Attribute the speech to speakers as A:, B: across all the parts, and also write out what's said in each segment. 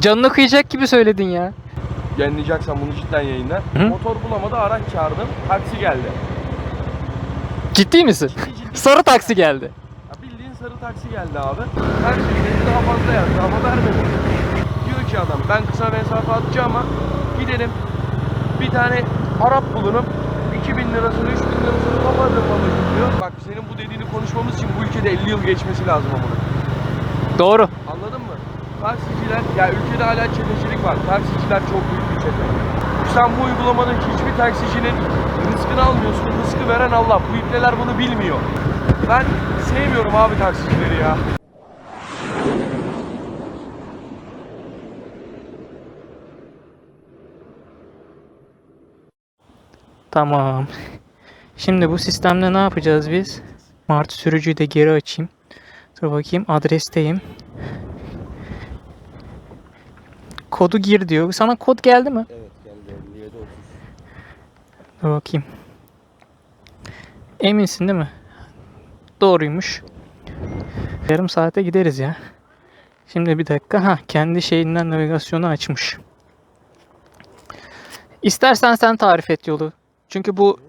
A: Canını kıyacak gibi söyledin ya.
B: Yayınlayacaksan bunu cidden yayınla.
A: Hı?
B: Motor bulamadı araç çağırdım. Taksi geldi.
A: Ciddi misin?
B: Ciddi ciddi.
A: Sarı taksi geldi.
B: Ya bildiğin sarı taksi geldi abi. Her şeyden daha fazla yazdı ama vermedi. Diyor ki adam ben kısa mesafe atacağım ama gidelim bir tane Arap bulunup 2000 lirasını 3000 lirasını kapadım babacım diyor. Bak senin bu dediğini konuşmamız için bu ülkede 50 yıl geçmesi lazım ama.
A: Doğru.
B: Anladın mı? Taksiciler, ya ülkede hala çetecilik var. Taksiciler çok büyük bir çete. Sen bu uygulamanın hiçbir taksicinin rızkını almıyorsun. Rızkı veren Allah. Bu ipneler bunu bilmiyor. Ben sevmiyorum abi taksicileri ya.
A: Tamam. Şimdi bu sistemde ne yapacağız biz? Mart sürücüyü de geri açayım. Dur bakayım adresteyim. Kodu gir diyor. Sana kod geldi mi?
B: Evet geldi 57 30.
A: Dur bakayım. Eminsin değil mi? Doğruymuş. Yarım saate gideriz ya. Şimdi bir dakika. Ha kendi şeyinden navigasyonu açmış. İstersen sen tarif et yolu. Çünkü bu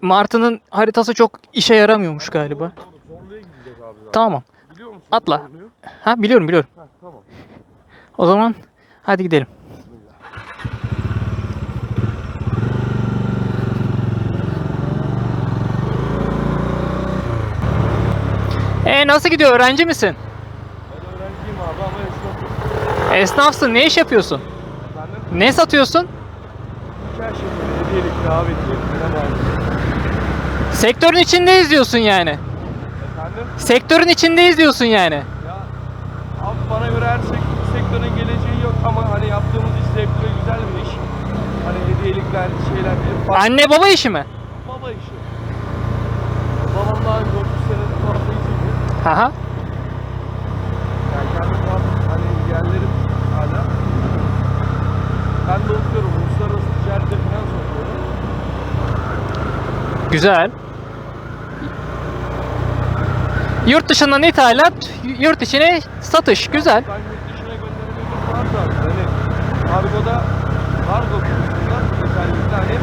A: Martı'nın haritası çok işe yaramıyormuş galiba. Tamam.
B: Biliyor musun?
A: Atla. Ha biliyorum biliyorum.
B: Tamam.
A: O zaman hadi gidelim. E nasıl gidiyor? Öğrenci misin?
B: Ben öğrenciyim abi ama esnafım.
A: Esnafsın. Ne iş yapıyorsun?
B: Efendim?
A: Ne satıyorsun?
B: Her şey hediyelik, var?
A: Sektörün içindeyiz diyorsun yani.
B: Efendim?
A: Sektörün içindeyiz diyorsun yani.
B: Ya abi bana göre her sek- sektörün geleceği yok ama hani yaptığımız iş zevkli ve güzel bir iş. Hani hediyelikler, şeyler benim bak-
A: Anne baba işi mi?
B: baba işi. Babam daha önce 30 senedir tuhaflayıcıydı.
A: Haha.
B: Yani kendi tuhaf hani yerlerim hala. Ben de okuyorum. Uluslararası ticarete finans okuyorum.
A: Güzel. Yurt dışından ithalat, y- yurt içine satış. Güzel.
B: Ben yurt dışına gönderemedim var da hani kargoda kargo konusunda özellikle hani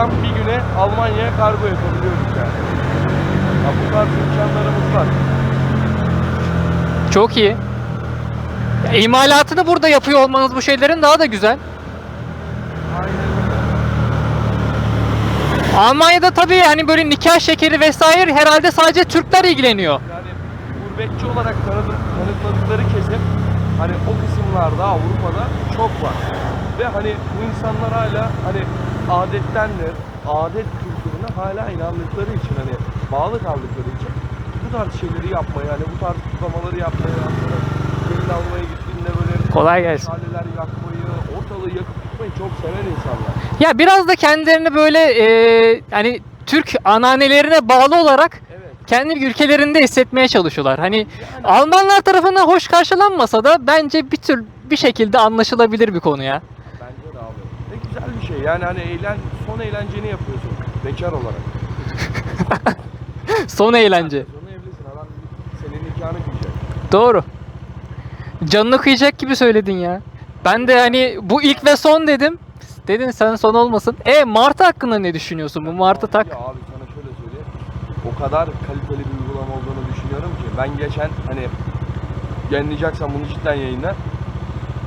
B: buradan bir güne Almanya'ya kargo yapabiliyoruz yani. Ya bu tarz imkanlarımız var.
A: Çok iyi. Ya, İmalatını burada yapıyor olmanız bu şeylerin daha da güzel.
B: Aynen.
A: Almanya'da tabii hani böyle nikah şekeri vesaire herhalde sadece Türkler ilgileniyor.
B: Yani gurbetçi olarak tanıdım, tanıtmadıkları kesim hani o kısımlarda Avrupa'da çok var. Ve hani bu insanlar hala hani adettendir, adet kültürüne hala inandıkları için hani bağlı kaldıkları için bu tarz şeyleri yapmayı hani bu tarz kutlamaları yapmayı aslında gelin almaya gittiğinde böyle
A: Kolay gelsin.
B: şaleler yakmayı, ortalığı yakıp tutmayı çok seven insanlar.
A: Ya biraz da kendilerini böyle e, hani Türk ananelerine bağlı olarak kendi ülkelerinde hissetmeye çalışıyorlar. Hani
B: Yani
A: Almanlar tarafından hoş karşılanmasa da bence bir tür bir şekilde anlaşılabilir bir konu ya.
B: bence de abi. Ne güzel bir şey. Yani hani eğlen, son eğlenceni yapıyorsun bekar olarak.
A: Son eğlence.
B: Sonra evlisin adam senin nikahını kıyacak.
A: Doğru. Canını kıyacak gibi söyledin ya. Ben de hani bu ilk ve son dedim. Dedin sen son olmasın. E Martı hakkında ne düşünüyorsun? Bu Martı tak.
B: Ya abi sana şöyle söyleyeyim. O kadar kaliteli bir uygulama olduğunu düşünüyorum ki. Ben geçen hani yayınlayacaksan bunu cidden yayınla.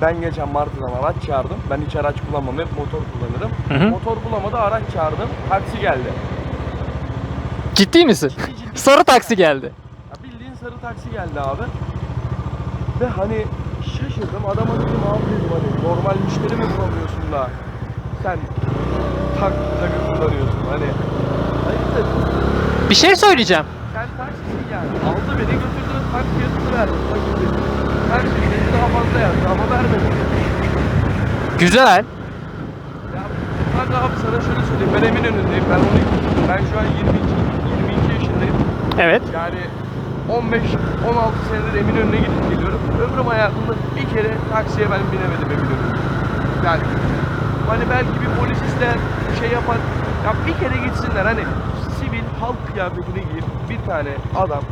B: Ben geçen Martı'dan araç çağırdım. Ben hiç araç kullanmam. Hep motor kullanırım.
A: Hı hı.
B: Motor bulamadı araç çağırdım. Taksi geldi.
A: Ciddi misin?
B: Ciddi ciddi.
A: Sarı taksi geldi.
B: Ya bildiğin sarı taksi geldi abi. Ve hani şaşırdım. Adama dedim abi dedim hani normal müşteri mi bulamıyorsun da sen tak takı kullanıyorsun hani. Hayırdır?
A: Bir şey söyleyeceğim.
B: Sen taksisin yani. Aldı beni götürdü tak fiyatını verdi. Her şeyden daha fazla yazdı ama vermedi.
A: Güzel.
B: Ya bak abi sana şöyle söyleyeyim. Ben Eminönü'ndeyim. Ben onu ben şu an 22, 22 yaşındayım.
A: Evet.
B: Yani 15-16 senedir Eminönü'ne gidip geliyorum. Ömrüm hayatımda bir kere taksiye ben binemedim Eminönü'ne. Yani hani belki bir polis ister, bir şey yapar. Ya bir kere gitsinler hani sivil halk kıyafetini giyip bir tane adam,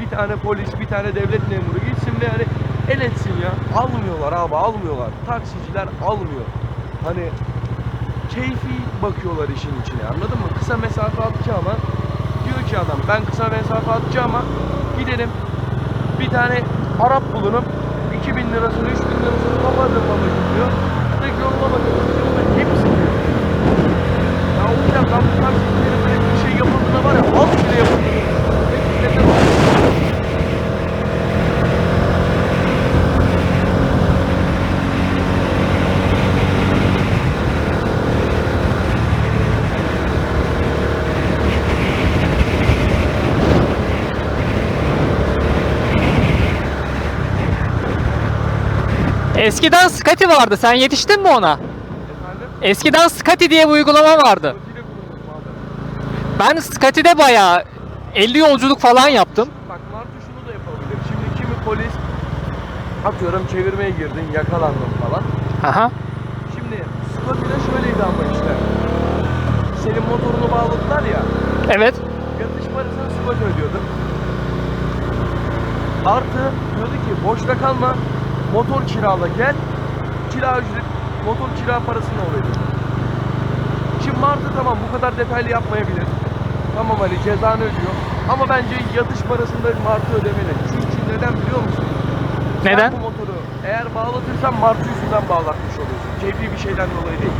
B: bir tane polis, bir tane devlet memuru gitsin ve hani el etsin ya. Almıyorlar abi almıyorlar. Taksiciler almıyor. Hani keyfi bakıyorlar işin içine anladın mı? Kısa mesafe atacağıma diyor ki adam ben kısa mesafe atacağıma gidelim bir tane Arap bulunup 2000 lirasını 3000 lirasını kapatır babacım diyor. Tek yoluna bakıyorum hepsi diyor. Ya olacak lan bu taksicilerin böyle bir şey yapıldığında var ya halk bile yapıldı.
A: Eskiden Scotty vardı. Sen yetiştin mi ona?
B: Efendim?
A: Eskiden Scotty diye bir uygulama vardı. Ben Scotty'de bayağı 50 yolculuk falan yaptım.
B: Bak Martı şunu da yapabilir. Şimdi kimi polis atıyorum çevirmeye girdin yakalandın falan.
A: Aha.
B: Şimdi Scotty'de şöyleydi ama işte. Senin motorunu bağladılar ya.
A: Evet.
B: Yatış parasını Scotty ödüyordu. Artı diyordu ki boşta kalma. Motor kirala gel. Kira ücret, motor kira parasını ödüyor. Şimdi Martı tamam bu kadar detaylı yapmayabilir. Tamam hani cezanı ödüyor. Ama bence yatış parasını da Martı ödemeli. Çünkü neden biliyor musun?
A: Neden?
B: Sen bu motoru eğer bağlatırsan Martı yüzünden bağlatmış oluyorsun. Keyfi bir şeyden dolayı değil.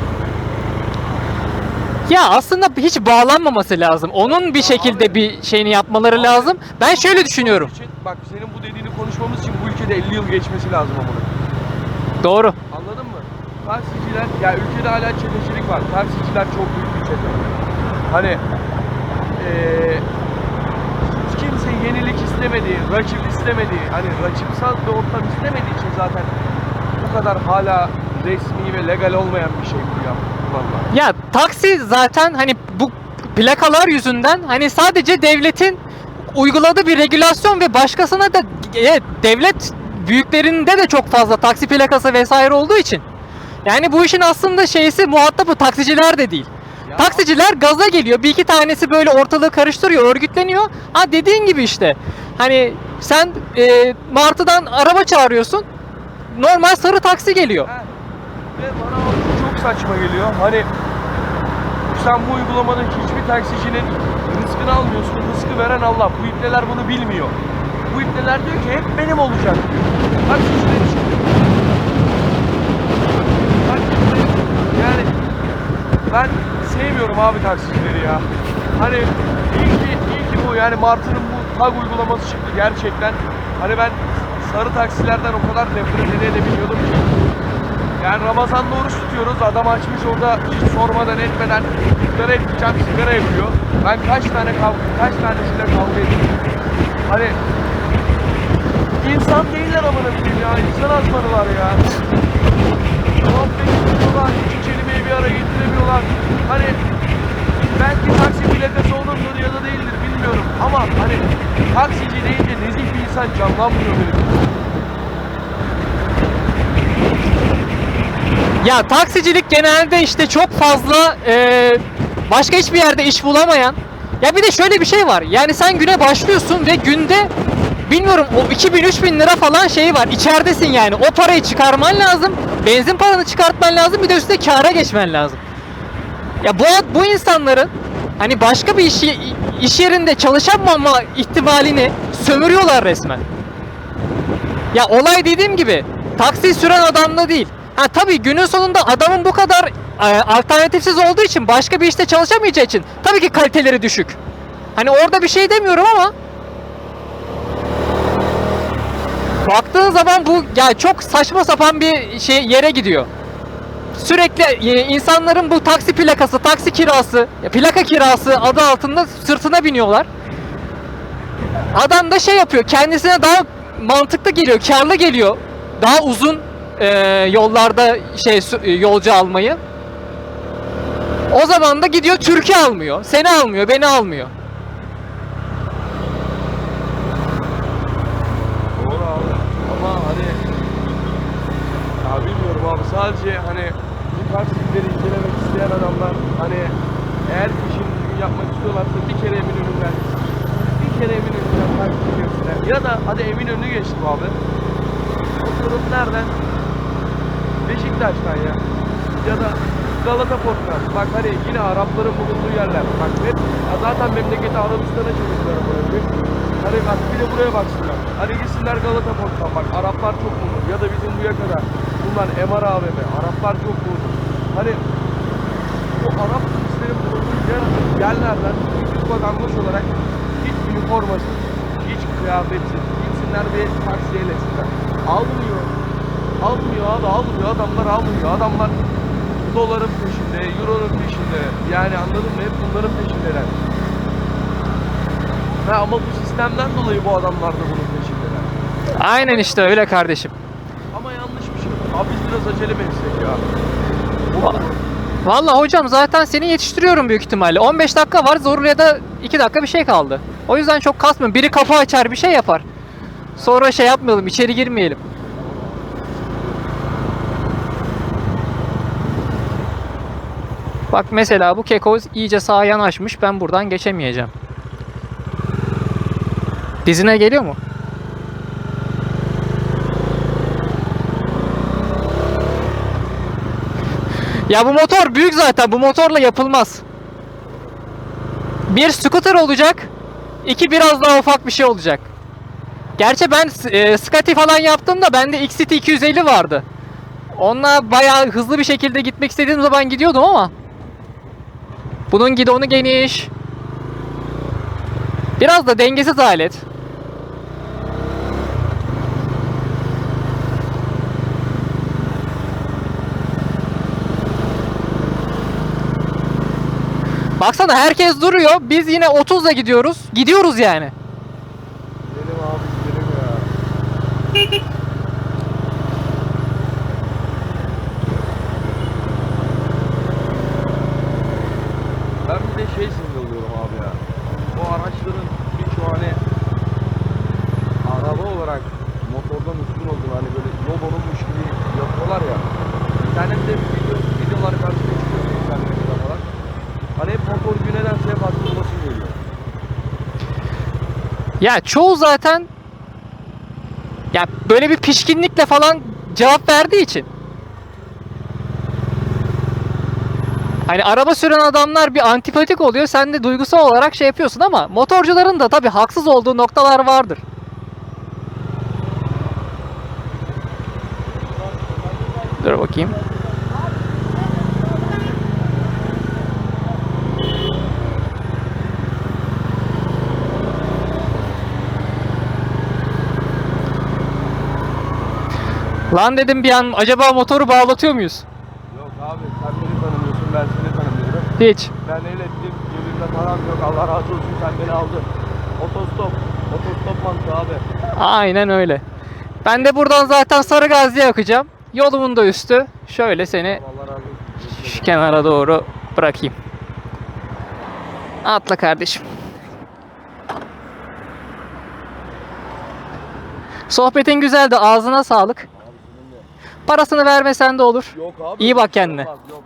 A: Ya aslında hiç bağlanmaması lazım. Onun bir şekilde bir şeyini yapmaları lazım. Ben şöyle düşünüyorum.
B: Için, bak senin bu dediğini konuşmamız için bu ülkede 50 yıl geçmesi lazım ama.
A: Doğru.
B: Anladın mı? Taksiciler, ya ülkede hala çetecilik var. Taksiciler çok büyük bir çete. Hani eee hiç kimse yenilik istemediği, rakip istemediği, hani rakipsal bir ortam istemediği için zaten bu kadar hala resmi ve legal olmayan bir şey bu ya. Vallahi.
A: Ya taksi zaten hani bu plakalar yüzünden hani sadece devletin uyguladığı bir regülasyon ve başkasına da evet, devlet büyüklerinde de çok fazla taksi plakası vesaire olduğu için. Yani bu işin aslında şeysi muhatabı taksiciler de değil.
B: Ya-
A: Taksiciler gaza geliyor. Bir iki tanesi böyle ortalığı karıştırıyor, örgütleniyor. Ha dediğin gibi işte. Hani sen e, Martı'dan araba çağırıyorsun. Normal sarı taksi geliyor.
B: Ha, Ve bana saçma geliyor. Hani sen bu uygulamanın hiçbir taksicinin rızkını almıyorsun. Rızkı veren Allah. Bu ipneler bunu bilmiyor. Bu ipneler diyor ki hep benim olacak diyor. Taksiciler. Yani ben sevmiyorum abi taksicileri ya. Hani iyi ki, iyi ki bu yani Martı'nın bu tag uygulaması çıktı gerçekten. Hani ben sarı taksilerden o kadar nefret edebiliyordum ki. Yani Ramazan'da oruç tutuyoruz. Adam açmış orada hiç sormadan etmeden sigara etmeyeceğim sigara yapıyor. Ben kaç tane kavga, kaç tanesiyle kavga ettim. Hani insan değiller amına koyayım ya. İnsan azmanılar ya. Muhabbet ediyorlar. iki kelimeyi bir araya getiremiyorlar. Hani belki taksi plakası olurdur ya da değildir bilmiyorum. Ama hani taksici deyince nezih bir insan canlanmıyor benim.
A: Ya taksicilik genelde işte çok fazla e, başka hiçbir yerde iş bulamayan. Ya bir de şöyle bir şey var. Yani sen güne başlıyorsun ve günde bilmiyorum o 2000-3000 lira falan şey var. İçeridesin yani. O parayı çıkarman lazım. Benzin paranı çıkartman lazım. Bir de üstüne kâra geçmen lazım. Ya bu bu insanların hani başka bir iş, iş yerinde çalışamama ihtimalini sömürüyorlar resmen. Ya olay dediğim gibi taksi süren adamda değil. Ha tabii günün sonunda adamın bu kadar e, alternatifsiz olduğu için başka bir işte çalışamayacağı için tabii ki kaliteleri düşük. Hani orada bir şey demiyorum ama baktığın zaman bu ya çok saçma sapan bir şey yere gidiyor. Sürekli e, insanların bu taksi plakası, taksi kirası, plaka kirası adı altında sırtına biniyorlar. Adam da şey yapıyor, kendisine daha mantıklı geliyor, karlı geliyor. Daha uzun e, yollarda şey e, yolcu almayı. O zaman da gidiyor Türkiye almıyor, seni almıyor, beni almıyor.
B: Doğru abi. Ama hani ya bilmiyorum abi sadece hani bu tarz filmleri incelemek isteyen adamlar hani eğer düzgün yapmak istiyorlarsa bir kere emin önünden bir kere emin önünden takip göster. Ya da hadi emin önünü geçtim abi. atıyorum nereden? Beşiktaş'tan ya. Ya da Galata Port'tan. Bak hani yine Arapların bulunduğu yerler. Bak hep ya zaten memleketi Arabistan'a çevirdiler buraya. Hani bak bir de buraya baksınlar. Hani gitsinler Galata Port'tan bak Araplar çok bulunur. Ya da bizim buraya kadar. Bunlar MR AVM. Araplar çok bulunur. Hani o Arap turistlerin bulunduğu yer, yerlerden Türk vatandaş olarak hiç üniformasız, hiç kıyafetsiz, gitsinler bir taksi eylesinler. Almıyor. Almıyor abi almıyor. Adamlar almıyor. Adamlar doların peşinde, euronun peşinde. Yani anladın mı? Hep bunların peşindeler. Ha, ama bu sistemden dolayı bu adamlar da bunun peşindeler.
A: Aynen işte öyle kardeşim.
B: Ama yanlış bir şey. Abi biz biraz acele mi etsek ya? Mu?
A: Vallahi hocam zaten seni yetiştiriyorum büyük ihtimalle. 15 dakika var Zorlu'ya da 2 dakika bir şey kaldı. O yüzden çok kasmıyorum. Biri kapı açar bir şey yapar. Sonra şey yapmayalım içeri girmeyelim. Bak mesela bu keko iyice sağa yanaşmış. Ben buradan geçemeyeceğim. Dizine geliyor mu? Ya bu motor büyük zaten. Bu motorla yapılmaz. Bir scooter olacak. iki biraz daha ufak bir şey olacak. Gerçi ben e, Scotty falan yaptığımda bende XCT 250 vardı. Onunla bayağı hızlı bir şekilde gitmek istediğim zaman gidiyordum ama bunun gidonu geniş. Biraz da dengesiz alet. Baksana herkes duruyor. Biz yine 30'la gidiyoruz. Gidiyoruz yani.
B: Gidelim abi gidelim ya. Ben bir de şey sinir oluyorum abi ya. Bu araçların birçoğu hani araba olarak motordan üstün olduğunu hani böyle lobonunmuş gibi yapıyorlar ya. İnternette video, videolar karşıma çıkıyor sosyal medyada falan. Hani hep motor nedense hep haklı olmasın geliyor.
A: Ya çoğu zaten ya böyle bir pişkinlikle falan cevap verdiği için. Hani araba süren adamlar bir antipatik oluyor. Sen de duygusal olarak şey yapıyorsun ama motorcuların da tabii haksız olduğu noktalar vardır. Dur bakayım. Lan dedim bir an acaba motoru bağlatıyor muyuz?
B: Yok abi sen beni tanımıyorsun ben seni tanımıyorum.
A: Hiç.
B: Ben el ettim cebimde param yok Allah razı olsun sen beni aldın. Otostop. Otostop mantığı abi.
A: Aynen öyle. Ben de buradan zaten Sarıgazi'ye akacağım. Yolumun da üstü. Şöyle seni şu kenara doğru bırakayım. Atla kardeşim. Sohbetin güzeldi. Ağzına sağlık. Parasını vermesen de olur.
B: Yok abi.
A: İyi bak kendine.
B: Yok yok.